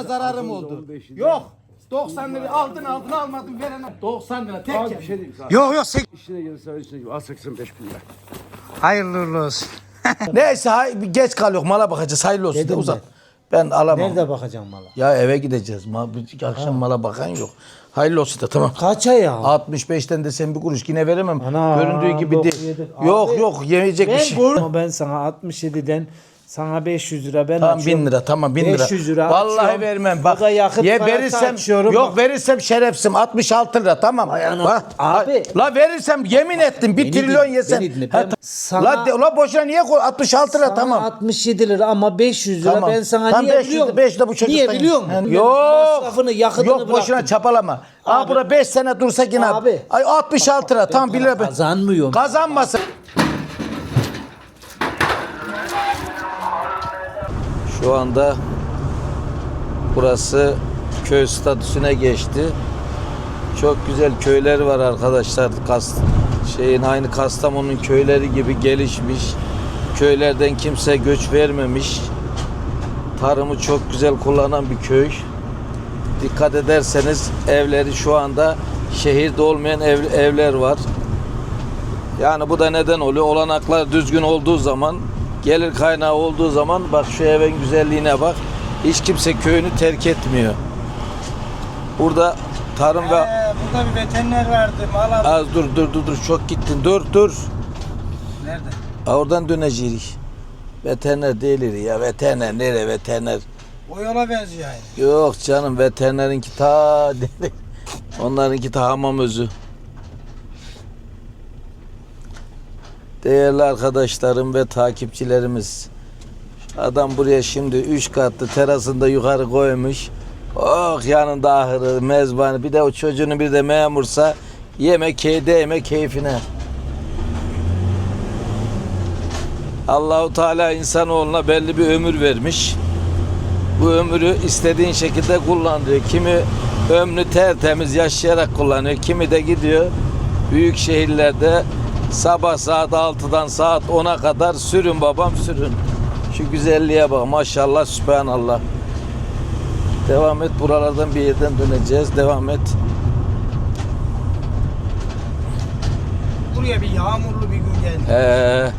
lira zararım oldu. Yok. 90 lira aldın aldın almadın verene 90 lira tek Abi bir şey diyeyim sana. Yok yok sek. İşine gelirse işine gel. Al 85 bin lira. Hayırlı uğurlu olsun. Neyse hay, geç kalıyor mala bakacağız hayırlı olsun de Dedim uzat. Ben alamam. Nerede bakacağım mala? Ya eve gideceğiz. Ma, bir akşam mala bakan yok. Hayırlı olsun da tamam. Kaça ya? 65'ten de sen bir kuruş yine veremem. Ana, Göründüğü gibi değil. 97. Yok Abi, yok yemeyecek bir Ben, şey. Ama ben sana 67'den sana 500 lira ben Tamam açıyorum. 1000 lira tamam 1000 lira. 500 lira Vallahi açıyorum. vermem. Bak da yakıt parası verirsem açıyorum. yok Bak. verirsem şerefsim 66 lira tamam. ana- Bak, abi. La verirsem yemin ettim 1 Beni trilyon dinle, yesen. beni dinle. Ben ta- sana- la, de, la boşuna niye koy 66 lira Sana tamam. 67 lira ama 500 lira Tamam. ben sana Tam niye 500 biliyor musun? 5 de bu çocuktan. Niye biliyor musun? Yani Yok. Masrafını, yakıtını Yok boşuna bıraktım. çapalama. Aa Abi. bura 5 sene dursa yine. Abi. Ay 66 lira tamam 1 lira. Kazanmıyorum. Kazanmasın. Şu anda burası köy statüsüne geçti. Çok güzel köyler var arkadaşlar. Kas, şeyin aynı Kastamonu'nun köyleri gibi gelişmiş. Köylerden kimse göç vermemiş. Tarımı çok güzel kullanan bir köy. Dikkat ederseniz evleri şu anda şehirde olmayan ev, evler var. Yani bu da neden oluyor? Olanaklar düzgün olduğu zaman, gelir kaynağı olduğu zaman bak şu evin güzelliğine bak. Hiç kimse köyünü terk etmiyor. Burada tarım ve Ee, burada bir veteriner vardı. Mala az dur dur dur dur çok gittin. Dur dur. nerede? Oradan döneceğiz. Veteriner değilir ya. Veteriner nere veteriner? O yola benziyor yani. Yok canım veterinerinki ta onlarınki ta hamam özü. Değerli arkadaşlarım ve takipçilerimiz. Adam buraya şimdi üç katlı terasında yukarı koymuş. Oh yanında ahırı, mezbanı. Bir de o çocuğunu bir de memursa yemek keyde yemek keyfine. Allahu Teala insanoğluna belli bir ömür vermiş bu ömrü istediğin şekilde kullanıyor. Kimi ömrü tertemiz yaşayarak kullanıyor. Kimi de gidiyor büyük şehirlerde sabah saat 6'dan saat 10'a kadar sürün babam sürün. Şu güzelliğe bak maşallah sübhanallah. Devam et buralardan bir yerden döneceğiz. Devam et. Buraya bir yağmurlu bir gün geldi. Ee,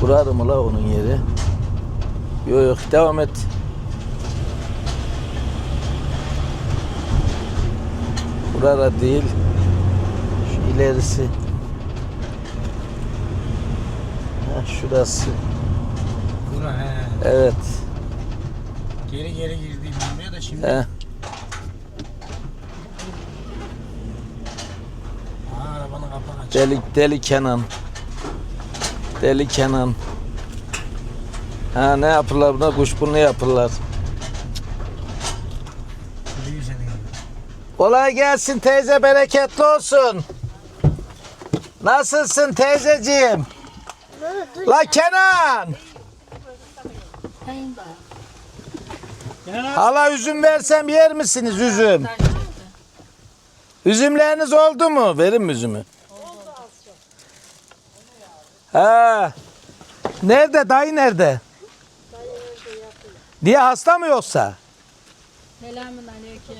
buradı mı la onun yeri? Yok yok devam et. Burada değil. İlerisi. Ha, şurası. Bura he. Evet. Geri geri girdiğim buraya da şimdi. He. Deli, deli Kenan. Deli Kenan. Ha ne yapırlar buna? Kuşburnu yapırlar. Kolay gelsin teyze bereketli olsun. Nasılsın teyzeciğim? La Kenan. Hala üzüm versem yer misiniz üzüm? Üzümleriniz oldu mu? Verin mi üzümü? Ha. Nerede dayı nerede? Niye hasta mı yoksa? Selamun aleyküm.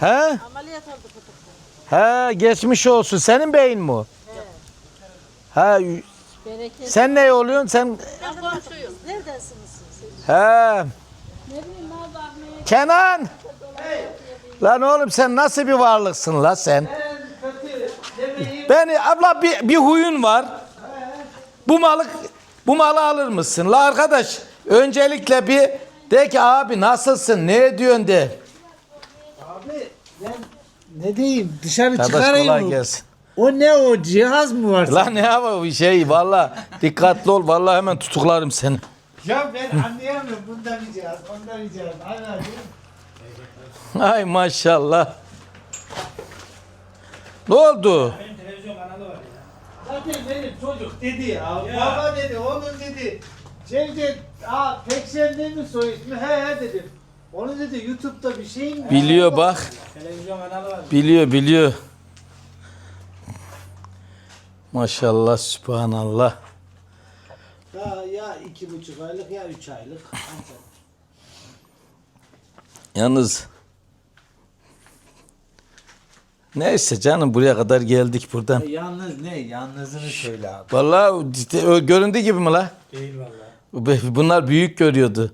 He? Ameliyat oldu. He geçmiş olsun. Senin beyin mi? Ha Bereket. sen ne oluyorsun? Sen Ben komşuyum. Neredesiniz siz? he Ne bileyim mal bakmaya. Kenan. Lan oğlum sen nasıl bir varlıksın la sen? Beni abla bir, bir huyun var. Bu malı bu malı alır mısın? La arkadaş öncelikle bir de ki abi nasılsın? Ne ediyorsun de. Abi ben ne diyeyim dışarı Kardeş çıkarayım kolay mı? gelsin. O ne o cihaz mı var? Lan ne yapalım bir şey valla dikkatli ol valla hemen tutuklarım seni. Ya ben anlayamıyorum. Bunda bir cihaz, onda bir cihaz. Aynen. Ay maşallah. Ne oldu? Zaten benim çocuk dedi ya. Baba dedi, oğlum dedi. Dedi, aa pek sen değil mi soy ismi? He he dedim. Onu dedi YouTube'da bir şey mi? Biliyor bak. Televizyon kanalı var. Biliyor biliyor. Maşallah sübhanallah. Daha ya iki buçuk aylık ya üç aylık. Ancak. Yalnız Neyse canım buraya kadar geldik buradan. Yalnız ne? Yalnızını söyle abi. Vallahi işte göründüğü gibi mi la? Değil vallahi. Bunlar büyük görüyordu.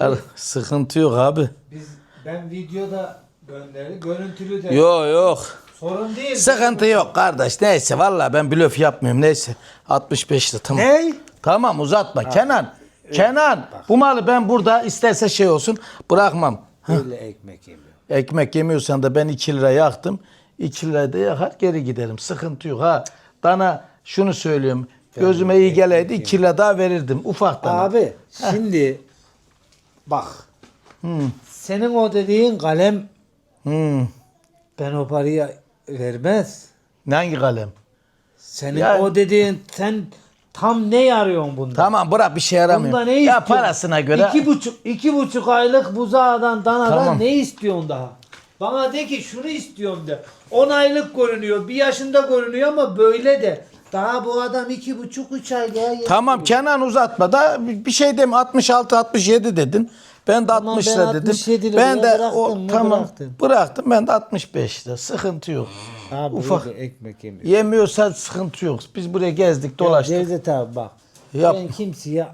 Ar- Sıkıntı yok abi. Biz ben videoda gönderdi. Görüntülü de. Yok yok. Sorun değil. Sıkıntı yok kardeş. Neyse vallahi ben blöf yapmıyorum. Neyse. 65 lira tamam. Ne? Tamam uzatma. Kenan. Kenan. Bu malı ben burada isterse şey olsun bırakmam. Böyle ekmek yemiyor. Ekmek yemiyorsan da ben 2 lira yaktım. 2 lirayı da yakar geri giderim. Sıkıntı yok ha. Dana şunu söylüyorum. Gözüme iyi geleydi 2 lira daha verirdim. Ufak dana. Abi şimdi bak. Senin o dediğin kalem Hmm. ben o parayı vermez. Ne hangi kalem? Senin Yani- o dediğin sen tam ne arıyorsun bunda? Tamam bırak bir şey yaramıyor. Bunda ne ya istiyorsun? parasına göre. İki buçuk, iki buçuk aylık buzağdan danadan Tamam. ne istiyorsun daha? Bana de ki şunu istiyorum de. 10 aylık görünüyor, bir yaşında görünüyor ama böyle de. Daha bu adam iki buçuk, üç ay daha yetmiyor. Tamam Kenan uzatma da bir şey deme 66 67 dedin. Ben de Tamam, 60 ben lira dedim. 67 Ben de o bıraktım, tamam bıraktın? bıraktım. Ben de 65 lira. Sıkıntı yok. Abi Ufak. ekmek yemiyor. Yemiyorsa sıkıntı yok. Biz buraya gezdik, dolaştık. Cevdet abi bak. Yap. Ben kimseye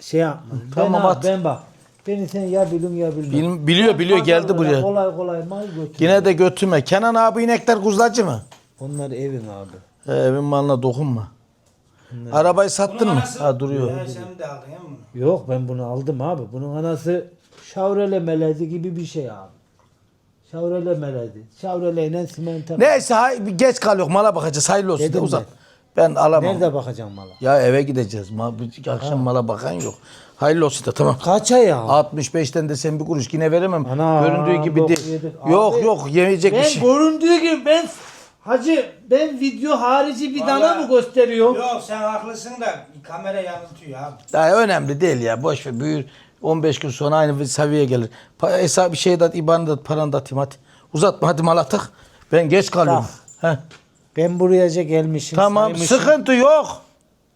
şey yapmadım. Tamam, ben, at. ben bak. Beni sen ya bilin ya bilmem. Bil- biliyor biliyor geldi Pazarlara buraya. Kolay kolay mal götür. Yine de götürme. Kenan abi inekler kuzuzacı mı? Onlar evin abi. He, evin malına dokunma. Arabayı sattın mı? Ha duruyor. Ha, sen de aldın ya bunu. Yok ben bunu aldım abi. Bunun anası şavrele melezi gibi bir şey abi. Şavrele melezi. Şavreleyle simento. Neyse hay, geç kalıyor. Mala bakacağız. Hayırlı olsun. Dedim de uzat. ben. Ben alamam. Nerede bakacağım mala? Ya eve gideceğiz. Ma, bir- akşam mala bakan yok. Hayırlı olsun da tamam. Kaça ya? 65'ten de sen bir kuruş yine veremem. Ana, Göründüğü gibi bok değil. Yok Abi, yok yemeyecek bir Ben şey. göründüğü gibi ben Hacı ben video harici bir dana Vallahi- mı gösteriyorum? Yok sen haklısın da kamera yanıltıyor abi. Daha önemli değil ya. Boş ver. Büyür. 15 gün sonra aynı bir seviyeye gelir. Pa, hesap bir şey de ibanı da paranı da atayım hadi. Uzatma hadi mal atak. Ben geç kalıyorum. Heh. Ben buraya gelmişim. Tamam saymışım. sıkıntı yok.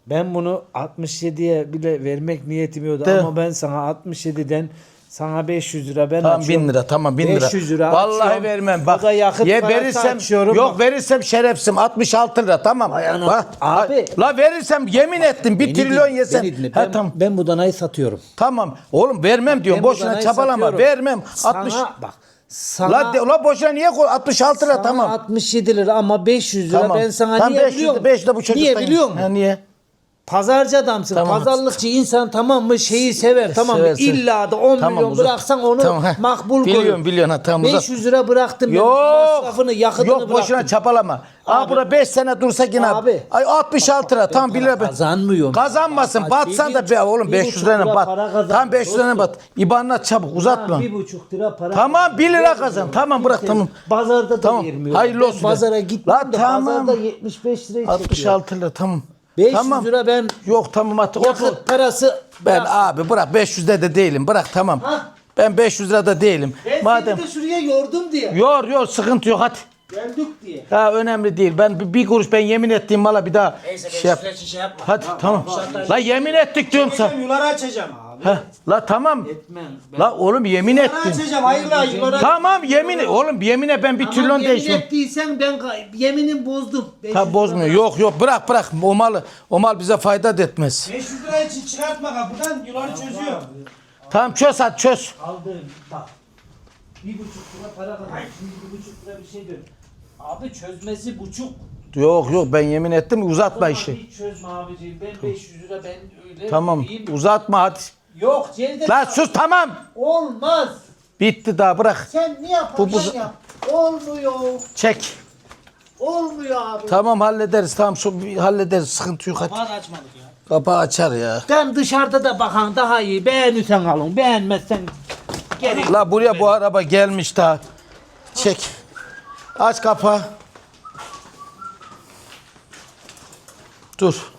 Ben bunu 67'ye bile vermek niyetim yoktu De. ama ben sana 67'den sana 500 lira ben Tamam açıyorum. bin lira tamam bin lira. 500 lira Vallahi açıyorum. vermem. Bak O da yakıt ye parası verirsem açıyorum. yok Bak. verirsem şerefsim 66 lira tamam. ana- Bak, Abi. La verirsem yemin ettim bir Beni trilyon dinle, yesem. beni dinle. Ha, Ben, tamam. ben bu danayı satıyorum. Tamam. Oğlum vermem diyorum. Ben bu Boşuna danayı çabalama. satıyorum. Vermem. Sana 60 bak. Sana, La, de, la boşuna niye koy? 66 lira sana tamam. 67 lira ama 500 lira Tamam. ben sana Tam niye 500 biliyor musun? 5 de bu çocuktan. Niye biliyor musun? Ha, niye? Pazarcı adamsın. Tamam. Pazarlıkçı insan tamam mı şeyi sever tamam mı? Sever, sever. İlla da 10 Tamam, milyon uzat. bıraksan onu Tamam, heh. makbul Biliyorum, koyun. biliyorum, ha, tamam, uzat. 500 lira bıraktım. ben. Yok. Masrafını yakıtını Yok bıraktım. boşuna çapalama. Aa Abi. bura 5 sene dursa yine. Abi. Ay 66 lira. Tam 1 lira. Kazanmıyorum. Kazanmasın. Bak, Batsan bir da be oğlum bir 500 buçuk lirayla lira bat. para kazan. Tam 500 lirayla bat. İban'la çabuk uzatma. Bir buçuk lira para. Tamam 1 lira kazan. Tamam bırak tamam. Pazarda da Tamam, vermiyor. hayırlı Ben olsun. Pazara gittim La de tamam. pazarda 75 liraya çekiyor. 66 lira tamam. 500 tamam. lira ben Yok tamam artık. otur. yakıt parası Ben bırak. abi bırak 500'de de değilim. Bırak tamam. Ha. Ben 500 lirada değilim. Ben Madem seni de şuraya yordum diye. Yor yor sıkıntı yok hadi. Geldik diye. Ha önemli değil. Ben bir, bir kuruş ben yemin ettiğim mala bir daha Neyse şey yap. 500 lira şey yapma. Hadi tamam. La yemin ettik diyorum sana. Yuları açacağım abi. La tamam. Etmem. Ben La oğlum yemin açacağım hayırlı yuları. Tamam yemin oğlum yemine ben bir Tamam, trilyon yemin ettiysen ben yeminim bozdum. 500 Ta bozmuyor. Yok yok bırak bırak. O mal o mal bize fayda da etmez. 500 lira için çıkartma kapıdan yuları çözüyor. Tamam çöz hadi çöz. Aldığım bak. Bir buçuk lira para kadar. Şimdi bir buçuk lira bir şey diyor. Abi çözmesi buçuk. Yok yok ben yemin ettim uzatma işi. Hiç çözme abiciğim. Ben 500 lira ben öyle Tamam uzatma hadi. Yok Cevdet. La abi, sus tamam. Olmaz. Bitti daha bırak. Sen ne yaparsan Bu- bu- yap. Olmuyor. Çek. Olmuyor abi. Tamam hallederiz tamam so, hallederiz sıkıntı yok hadi. Kapağı da açmadık ya. Kapağı açar ya. Ben dışarıda da bakan daha iyi. Beğenirsen alın. Beğenmezsen gerek. La buraya bu araba gelmiş daha. Çek. Aç kapağı. Dur.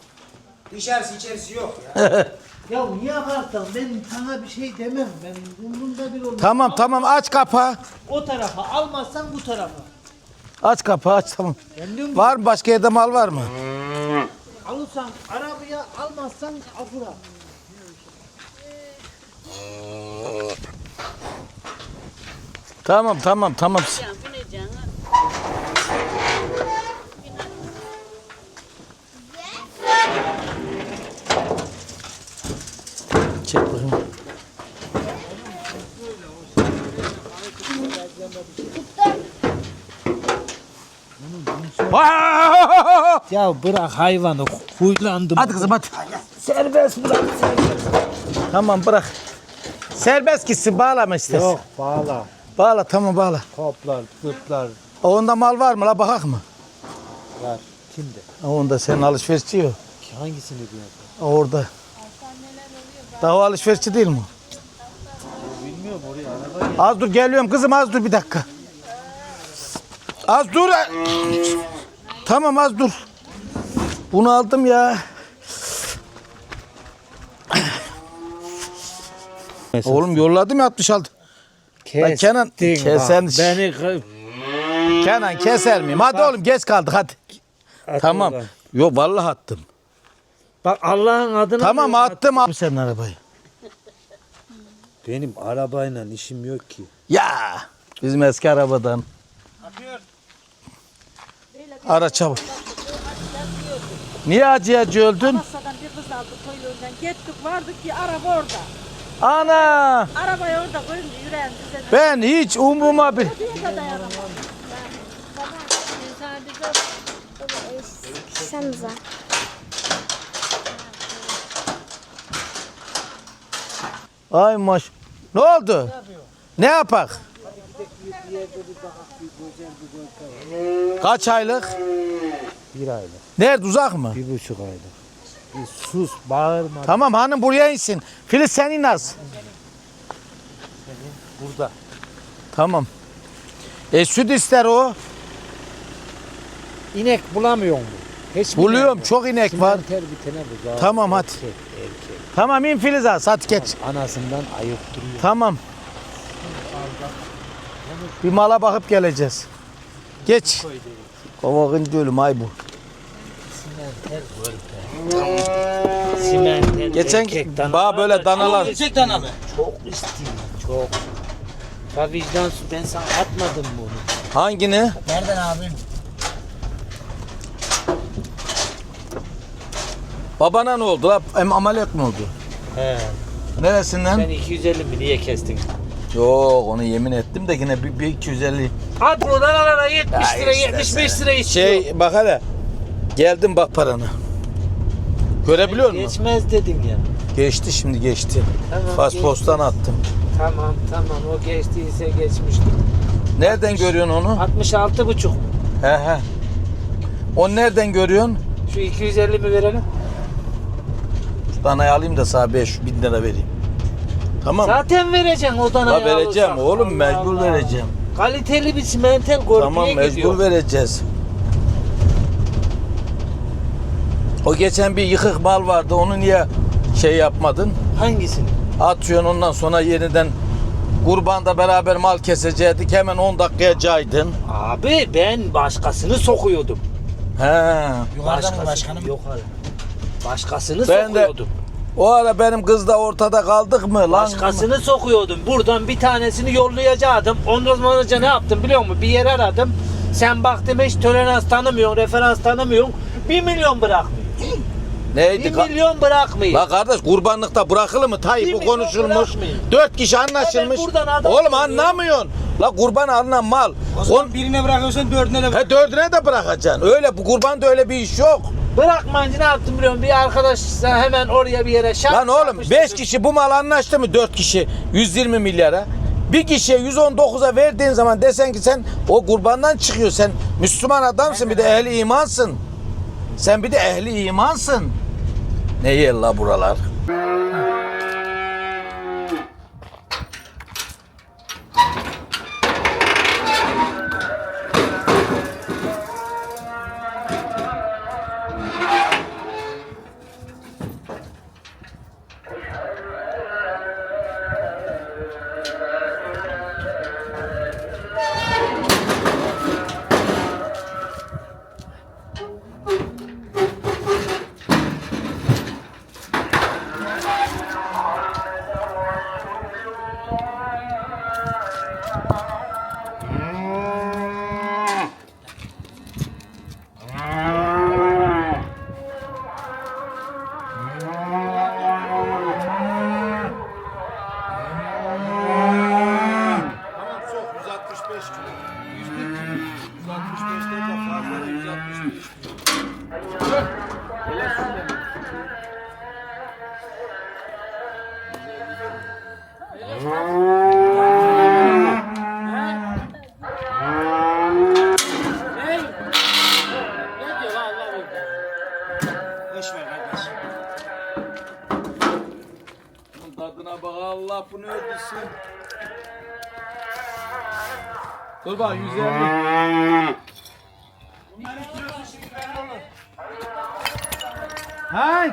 Dışarısı içerisi yok ya. Ya niye yaparsan ben sana bir şey demem. Ben umurumda bir olur. Tamam tamam aç kapağı. O tarafa almazsan bu tarafa. Aç kapağı aç tamam. Kendim Var mı başka yerde mal var mı? alırsan arabaya almazsan afura. Tamam tamam tamam. Bineceksin. Ya bırak hayvanı huylandım. Hadi kızım hadi. Serbest bırak. Tamam bırak. Serbest gitsin bağlama istersen. Yok bağla. Bağla tamam bağla. Toplar, zıplar Onda mal var mı la bakak mı? var. Kimde? Onda senin alışverişçi yok. Hangisini diyorsun? Orada. Daha alışverişçi değil mi? Az dur geliyorum kızım az dur bir dakika. Az dur. Tamam az dur. Bunu aldım ya. Oğlum yolladım ya 66. Lan Kenan kesen. Beni Kenan keser miyim? Hadi oğlum geç kaldık hadi. At Tamam. Yok vallahi attım. Bak Allah'ın adına. Tamam attım abi senin arabayı. Benim arabayla işim yok ki. Ya bizim eski arabadan. Ara çabuk. Niye acı acı öldün? Bir kız aldı toyluğundan. Gittik vardık ki araba orada. Ana Arabayı orada koyunca yüreğim düzene. ben hiç umruma bir... Baksanıza. Ay maş. Ne oldu? Ne yapak? Kaç aylık? Bir aylık, Nerede uzak mı? bir buçuk aylık. Bir sus, bağırma. Tamam hanım buraya insin. Filiz sen in az. Burada. Tamam. E süt ister o. İnek bulamıyor mu? Hiç Buluyorum çok inek var. Buzağı. Tamam, hadi. Erkek, erkek. Tamam in Filiz az hadi geç. Anasından ayıp duruyor. Tamam. Bir mala bakıp geleceğiz. Geç. Kovakın gölüm ay bu. Simenter, Geçen erkek dana bağ var böyle da danalar. Gerçek dana mı? Çok istiyor, çok. Ya vicdansız ben sana atmadım bunu. Hangini? Nereden abi? Babana ne oldu la? Em ameliyat mı oldu? He. Neresinden? Sen 250 mi niye kestin? Yok onu yemin ettim de yine bir, bir 250. At buradan alana 70 Ya lira işte 75 lira istiyor. Şey bak hele. Geldim bak paranı. Görebiliyor musun? Geçmez dedin ya. Geçti şimdi geçti. Tamam, Paspostan attım. Tamam tamam o geçtiyse geçmiştir. Nereden görüyorsun onu? 66 buçuk. He he. O nereden görüyorsun? Şu 250 mi verelim? Şu danayı alayım da sana 5 bin lira vereyim. Tamam. Zaten vereceksin o La danayı vereceğim alırsak. oğlum Allah mecbur Allah. vereceğim. Kaliteli bir simentel korkuya Tamam mecbur gidiyor. vereceğiz. O geçen bir yıkık mal vardı onu niye şey yapmadın? Hangisini? Atıyorsun ondan sonra yeniden kurbanda beraber mal kesecektik hemen 10 dakikaya caydın. Abi ben başkasını sokuyordum. He. Yukarıda mı başkanım? Yok abi. Başkasını Ben de- sokuyordum. O ara benim kız da ortada kaldık mı lan? Başkasını sokuyordum. Buradan bir tanesini yollayacaktım. Ondan sonra ne yaptım biliyor musun? Bir yer aradım. Sen baktım hiç tolerans tanımıyorsun, referans tanımıyorsun. Bir milyon bırakmıyor. Neydi? Bir ka- milyon bırakmıyor. La kardeş kurbanlıkta bırakılır mı? Bir Tayyip bu milyon konuşulmuş. bırakmayın. Dört kişi anlaşılmış. Ya ben buradan adam Oğlum alıyorum. anlamıyorsun. La kurban alınan mal. O On, zaman birine bırakıyorsan dördüne de bırak. he dördüne de bırakacaksın. Öyle bu kurbanda öyle bir iş yok. Bırakmayınca ne yaptım biliyor musun? Bir arkadaş hemen oraya bir yere şart Lan oğlum yapmıştı. 5 kişi bu mal anlaştı mı 4 kişi 120 milyara? Bir kişiye 119'a verdiğin zaman desen ki sen o kurbandan çıkıyor. Sen Müslüman adamsın bir de ehli imansın. Sen bir de ehli imansın. Ne yer la buralar? bunu öldürsün. Dur bak 150. Hay!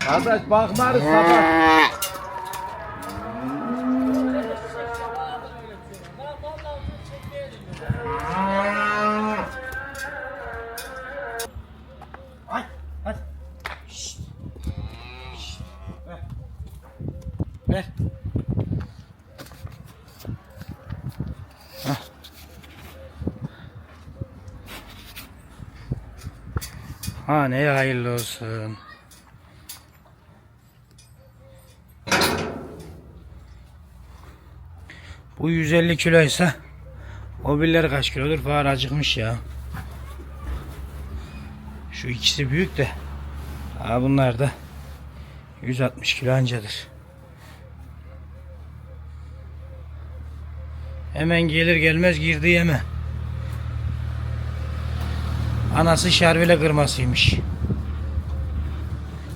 Kardeş bakmarız sabah. Ha neye hayırlı olsun. Bu 150 kiloysa o birileri kaç kilodur? Fare acıkmış ya. Şu ikisi büyük de. Ha bunlar da 160 kilo ancadır. Hemen gelir gelmez girdi yeme. Anası şervile kırmasıymış.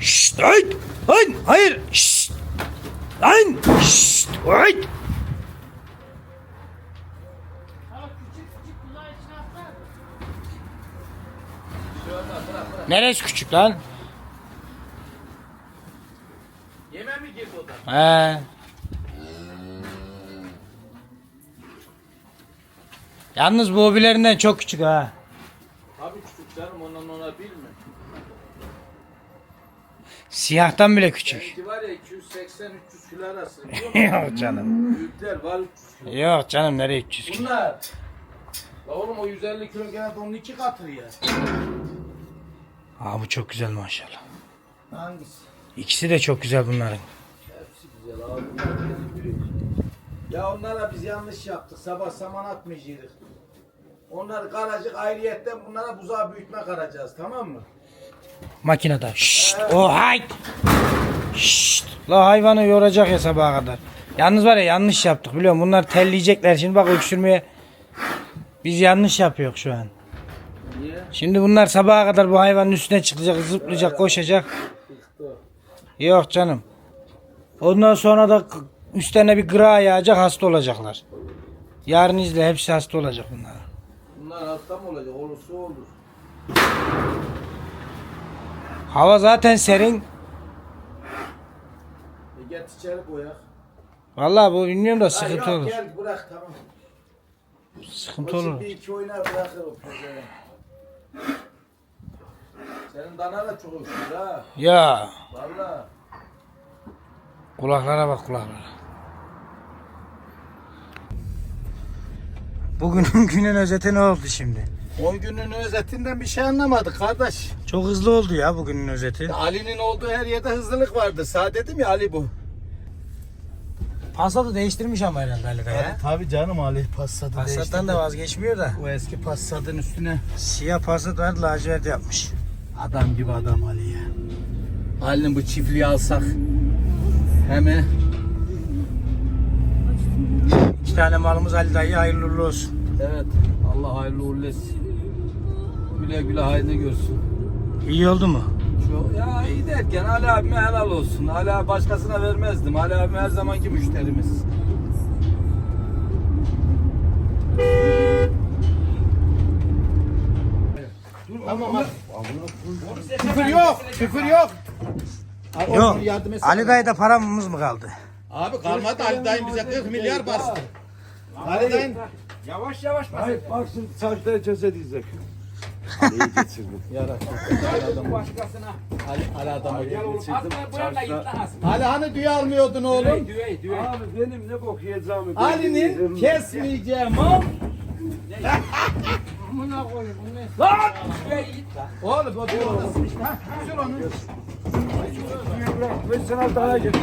Şşt, hayır, hayır, hayır, şşt, lan, şşt, hayır. Neresi küçük lan? Yeme mi girdi o da? He. Yalnız bu hobilerinden çok küçük ha. Canım ondan ona bilme. Siyahtan bile küçük. Benimki var ya 280-300 kilo arası biliyor musun? Yok canım. Büyükler var 300 kilo. Yok canım nereye 300 kilo? Bunlar. La oğlum o 150 kilo gene de onun iki katı ya. Aa bu çok güzel maşallah. Hangisi? İkisi de çok güzel bunların. Hepsi güzel abi. bunlar. Ya onlara biz yanlış yaptık. Sabah saman atmayacaktık. Onları karacık ayrıyetten bunlara buzağı büyütme karacağız tamam mı? Makinede. Şşt, o hayt. Şşt. La hayvanı yoracak ya sabaha kadar. Yalnız var ya yanlış yaptık biliyor musun? Bunlar telleyecekler şimdi bak öksürmeye. Biz yanlış yapıyoruz şu an. Niye? Şimdi bunlar sabaha kadar bu hayvanın üstüne çıkacak, zıplayacak, koşacak. Yok canım. Ondan sonra da üstlerine bir gıra yağacak, hasta olacaklar. Yarın izle hepsi hasta olacak bunlar. Bunlar hasta mı olacak? Olursa olur. Hava zaten serin. E get içeri koyak. Vallahi bu bilmiyorum da sıkıntı yok, olur. Gel bırak tamam. Sıkıntı olur. şimdi iki oynar bırakır o pezevenk. Senin dana da çok öksür ha. Ya Valla. kulaklara bak kulaklara. Bugünün günün özeti ne oldu şimdi? 10 günün özetinden bir şey anlamadık kardeş. Çok hızlı oldu ya bugünün özeti. Ali'nin olduğu her yerde hızlılık vardı. Sağ dedim ya Ali bu. Passat'ı değiştirmiş ama herhalde Ali Bey ya. Tabii canım Ali Passat'ı Passat'tan da vazgeçmiyor da. O eski Passat'ın üstüne Siyah Passat var lacivert yapmış. adam gibi adam Ali ya. Ali'nin bu çiftliği alsak. Hemen İki tane malımız Ali dayı hayırlı uğurlu olsun. evet Allah hayırlı uğurlu etsin. Güle güle hayırlı görsün. İyi oldu mu? Çok, ya iyi derken Ali abime helal olsun. Ali abi başkasına vermezdim. Ali abim her zamanki müşterimiz. Tamam hadi. Küfür yok. Küfür yok. Abi, Yok. yardım etsene. Ali dayıda paramız mı kaldı? Abi kalmadı Ali dayım bize 40 milyar bastı. Ali dayım. Yavaş yavaş bas. Hayır bak şimdi saçları ceset izlek. İyi geçirdim. Başkasına. Ali, Ali adamı getirdim. Hatta bu yana aslında. Ali hani düğü almıyordun oğlum? Düğey düğey. Abi benim ne bok yiyeceğimi Ali'nin kesmeyeceği mal. Amına koyayım? Lan! Oğlum o diyor sür onu. Bırak. Ve sen daha getir.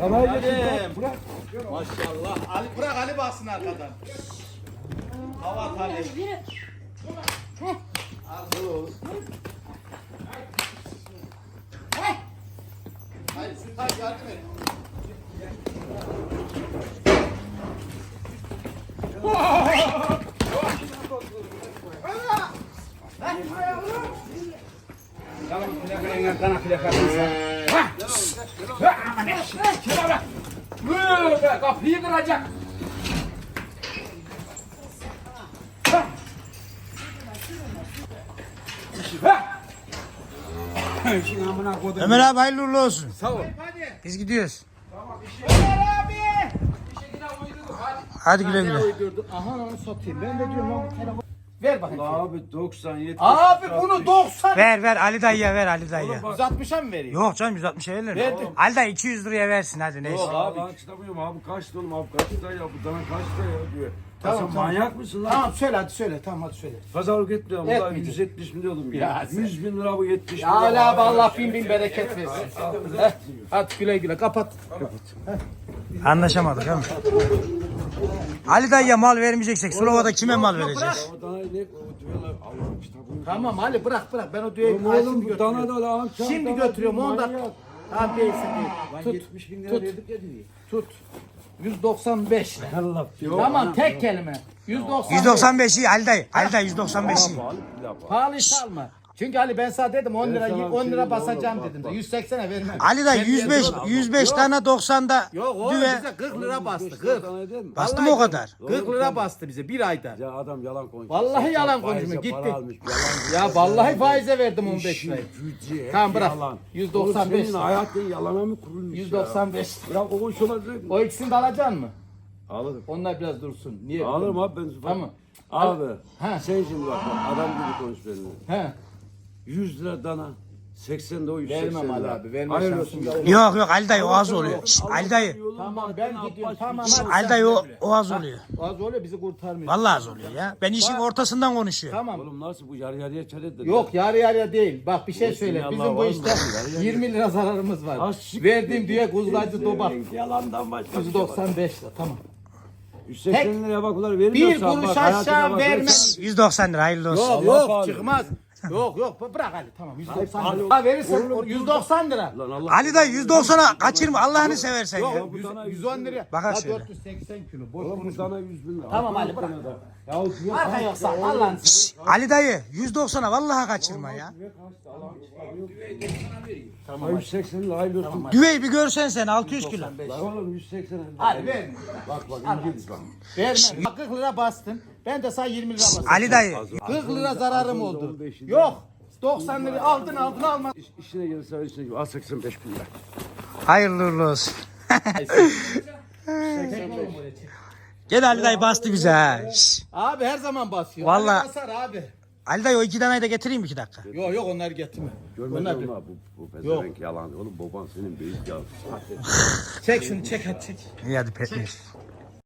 Daha getir. Bırak. Maşallah. Ali bırak Ali bassın arkadan. Hava at Ali. Al oğlum. Hayır, Sultan yardım et. Tamam plakayla kana plakayla. Böyle kapıyı kıracak. Ömer abi hayırlı uğurlu olsun. Sağ ol. Biz gidiyoruz. Hadi güle güle. Aha onu satayım. Ben de diyorum bu telefon. Ver bakayım. Abi 97. Abi bunu 90 Ver ver Ali dayıya ver Ali dayıya. 160'a mı vereyim? Yok canım 160 verilir. Verdim. Ali dayı 200 liraya versin hadi neyse. Yok abi. Lan kitabıyorum abi kaç oğlum abi kaç da ya bu dana kaç da ya diyor. Tamam, Tamam, tamam. manyak mısın lan? Tamam söyle hadi söyle. Tamam hadi söyle. Pazarlık etmiyorum. Ulan Etmeyeceğim. 170 milyon ya. Ya sen- 100 bin lira bu 70 bin Ya lira. Abi Allah bin bin bereket versin. Heh, Hadi güle güle kapat. Anlaşamadık ama. Ali dayıya mal vermeyeceksek Sulova'da kime mal vereceğiz? O dana ne? O diyorlar. Allah kitabını. Tamam Ali bırak bırak ben o düğeyi Oğlum, oğlum bu götürüyorum. dana da lan. Şimdi götürüyorum diyor, 10 dakika. Tamam değilsin değil. Lan Tut 70 bin lira tut. verdik ya diyor. tut. 195 lira. Allah Tamam tek kelime. 195. 195 iyi Ali dayı. Ali dayı 195 iyi. Pahalı iş alma. Çünkü Ali ben sana dedim 10 lira sana bir 10 şey lira basacağım oğlum, dedim bak, de bak. 180'e vermem. Ali Ben 105 diyorum, 105 tane 90'da Yok oğlum düve bize 40 lira bastı 40. 40. bastı mı o kadar? 40 lira bastı bize bir ayda. Ya adam yalan konuşuyor. Vallahi yalan Faize para almış, yalan Ya vallahi faize verdim 15 İşi, lirayı. gücü, Tamam, bırak. yalan. 195 Oğlum Senin hayatın yalana mı kurulmuş 195. ya? Ya o mi? O ikisini de alacaksın mı? Alırım. Onlar biraz dursun. Niye? Alırım abi ben. Tamam. Abi Ha. sen şimdi bak bak, adam gibi konuş benimle. He. 100 lira dana. 80 de o 180 Vermem Ali lira. abi, verme Hayır şansım olsun. yok. Yok yok Ali dayı o az oluyor. Şşt, Ali dayı. Tamam ben gidiyorum. Tamam şey hadi. Ali dayı o, o az oluyor. Az oluyor bizi kurtarmıyor. Vallahi az oluyor ya. Ben işin ortasından konuşuyorum. Tamam. Oğlum nasıl bu yarı yarıya çare Yok yarı yarıya değil. Bak bir şey söyle. Bizim bu işte mı? Yarı yarıya. 20 lira zararımız var. Verdiğim diye kuzlacı dobak. Yalandan başka. 195 lira tamam. 180 liraya bak bunlar Bir veriyorsan kuruş aşağı vermem. 190 lira hayırlı olsun. Yok yok çıkmaz. Yok yok bırak Ali tamam 190 Hayır, lira. Verirsen Oğlum, 190 lira. Lan Allah Ali dayı 190'a kaçırma Allah'ını seversen ya. Yok 100 110 lira. Bak Ha, ha şöyle. 480 kilo. Boş Oğlum bu konuşma. sana 100 bin lira. Tamam Ali bırak. Arka yoksa Allah'ın Şşt, Ali dayı 190'a vallahi kaçırma ya. Tamam. 180 lira hayırlı olsun. Düveyi bir görsen sen 600 kilo. Lan oğlum 180 lira. Ali ver. Bak bak İngiliz bak. Verme. Bak 40 lira bastın. Ben de sana 20 lira bastım. Ali dayı 40 lira zararım oldu. 15 lira. Yok. 90 lira aldın aldın almadın. İş, işine gelirse ver işine gelirse. Al 85 bin lira. hayırlı uğurlu olsun. Gel Ali dayı bastı. Şşt. Abi her zaman basıyor. Vallahi- Ali basar abi. Ali dayı o iki taneyi de getireyim iki dakika. Yok yok onları getirme. Görmedin Onlar mi lan bu, bu pezevenk yalan. Oğlum baban senin büyük yalan. Çek şunu çek hadi çek. İyi hadi petmiş.